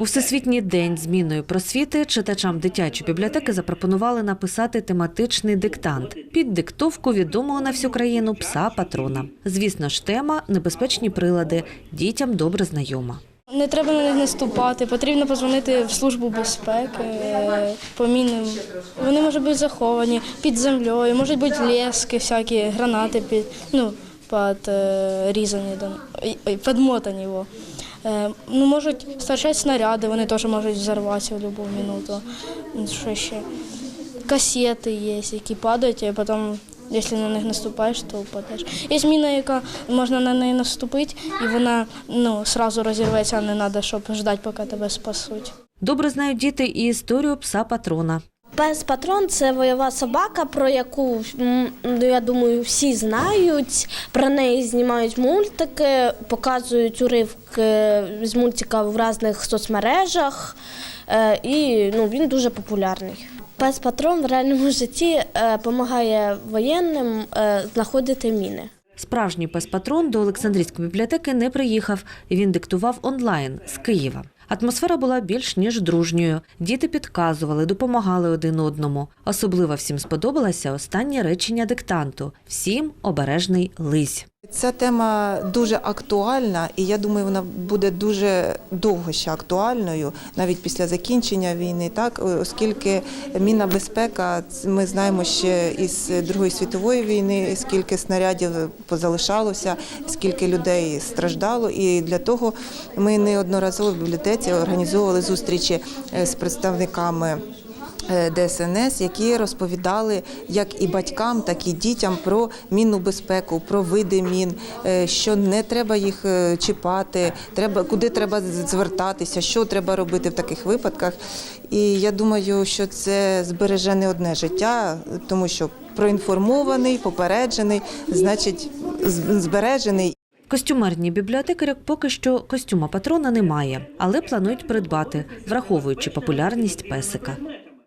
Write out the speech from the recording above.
У всесвітній день змінної просвіти читачам дитячої бібліотеки запропонували написати тематичний диктант під диктовку відомого на всю країну пса патрона. Звісно ж, тема небезпечні прилади дітям добре знайома. Не треба на них наступати, потрібно позвонити в службу безпеки по мінам. Вони можуть бути заховані під землею, можуть бути лески, всякі гранати під ну під е, підмотані його. Е, ну, можуть старчати снаряди, вони теж можуть взорватися в будь-яку минуту. Ну, Що ще? Касети є, які падають, а потім, якщо на них наступаєш, то впадеш. Є міна, яка можна на неї наступити, і вона ну, одразу розірветься, не треба, щоб ждати, поки тебе спасуть. Добре знають діти і історію пса патрона. Пес патрон це бойова собака, про яку ну, я думаю, всі знають. Про неї знімають мультики, показують уривки з мультика в різних соцмережах. Е, І ну, він дуже популярний. Пес патрон в реальному житті допомагає воєнним е, знаходити міни. Справжній пес патрон до Олександрійської бібліотеки не приїхав. Він диктував онлайн з Києва. Атмосфера була більш ніж дружньою. Діти підказували, допомагали один одному. Особливо всім сподобалося останнє речення диктанту: всім обережний лись. Ця тема дуже актуальна, і я думаю, вона буде дуже довго ще актуальною, навіть після закінчення війни, так оскільки мінна безпека, ми знаємо ще із Другої світової війни, скільки снарядів позалишалося, скільки людей страждало. І для того ми неодноразово в бібліотеці організовували зустрічі е, з представниками. е, ДСНС, які розповідали як і батькам, так і дітям про мінну безпеку, про види мін, е, що не треба їх чіпати, треба куди треба звертатися, що треба робити в таких випадках. І я думаю, що це збереже не одне життя, тому що проінформований, попереджений, значить збережений. Костюмерні бібліотекаря поки що костюма патрона немає, але планують придбати, враховуючи популярність песика.